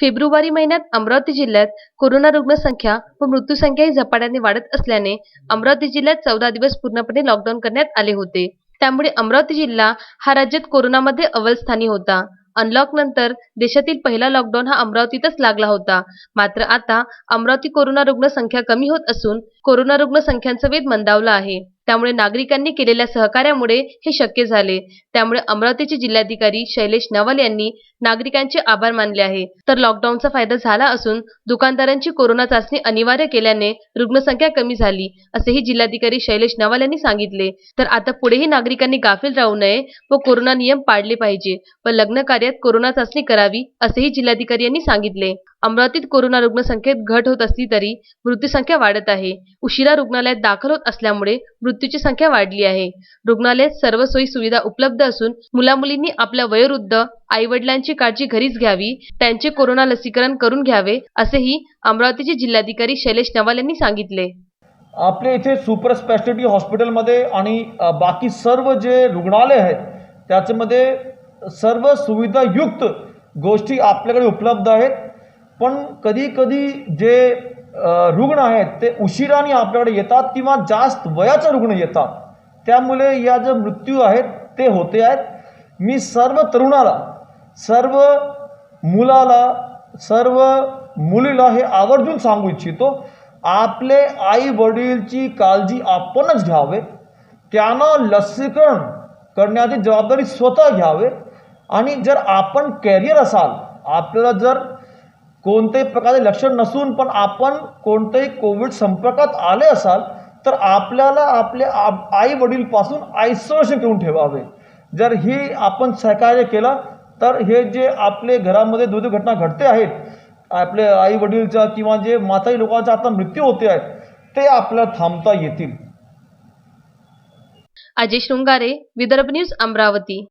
February महिन्यात अमरावती जिल्ह्यात corona रुग्णसंख्या व मृत्यूसंख्याही झपाट्याने वाढत असल्याने अमरावती जिल्ह्यात चौदा दिवस पूर्णपणे लॉकडाऊन करण्यात आले होते. त्यामुळे अमरावती जिल्हा हा राज्यात कोरोनामध्ये अव्वलस्थानी होता. अनलॉक नंतर देशातील पहिला लॉकडाऊन हा अमरावतीतच लागला होता. मात्र आता अमरावती कोरोना रुग्ण संख्या कमी होत असून कोरोना रुग्ण संख्यांचा वेग मंदावला आहे. त्यामुळे नागरिकांनी केलेल्या सहकार्यामुळे हे शक्य झाले. त्यामुळे अमरावतीचे जिल्हाधिकारी शैलेश नवल यांनी नागरिकांचे आभार मानले आहे. तर लॉकडाऊनचा फायदा झाला असून दुकानदारांची कोरोना चाचणी अनिवार्य केल्याने रुग्णसंख्या कमी झाली असेही जिल्हाधिकारी शैलेश नवाल यांनी सांगितले. तर आता पुढेही नागरिकांनी गाफील राहू नये व कोरोना नियम पाळले पाहिजे व लग्न कार्यात कोरोना चाचणी करावी असेही जिल्हाधिकारी यांनी सांगितले. अमरावतीत कोरोना रुग्णसंख्येत घट होत असली तरी मृत्यूसंख्या वाढत आहे. उशिरा रुग्णालयात दाखल होत असल्यामुळे मृत्यूची संख्या वाढली आहे. रुग्णालयात सर्व सोयी सुविधा उपलब्ध असून मुलामुलींनी आपल्या वयोवृद्ध आई वडिलांची काळजी घरीच घ्यावी त्यांचे कोरोना लसीकरण करून घ्यावे असेही अमरावतीचे जिल्हाधिकारी शैलेश नवाल यांनी सांगितले. आपल्या इथे सुपर स्पेशालिटी हॉस्पिटलमध्ये आणि बाकी सर्व जे रुग्णालय आहेत त्याच्यामध्ये सर्व सुविधायुक्त गोष्टी आपल्याकडे उपलब्ध आहेत. पण कधी कधी जे रुग्ण आहेत ते उशिराने आपल्याकडे येतात किंवा जास्त वयाचे रुग्ण येतात. त्यामुळे या जे मृत्यू आहेत ते होते आहेत. मी सर्व तरुणाला सर्व मुलाला सर्व मुलीला हे आवर्जून सांगू इच्छितो आपले आई वडीलची काळजी आपणच घ्यावे. त्यांना लसीकरण करण्याची जबाबदारी स्वतः घ्यावे. आणि जर आपण कॅरियर असाल आपल्याला जर कोणत्याही प्रकारचे लक्षण नसून पण आपण कोणत्याही कोविड संपर्कात आले असाल तर आपल्याला आपले आई वडीलपासून आयसोलेशन करून ठेवावे. जर ही आपण सहकार्य केलं तर हे जे आपले घरामध्ये दुर्घटना घडते आहेत आपले आई वडीलच्या किंवा जे माताई लोकांचा आता मृत्यू होते आहेत ते आपल्याला थांबता येतील. अजय शृंगारे विदर्भ न्यूज अमरावती.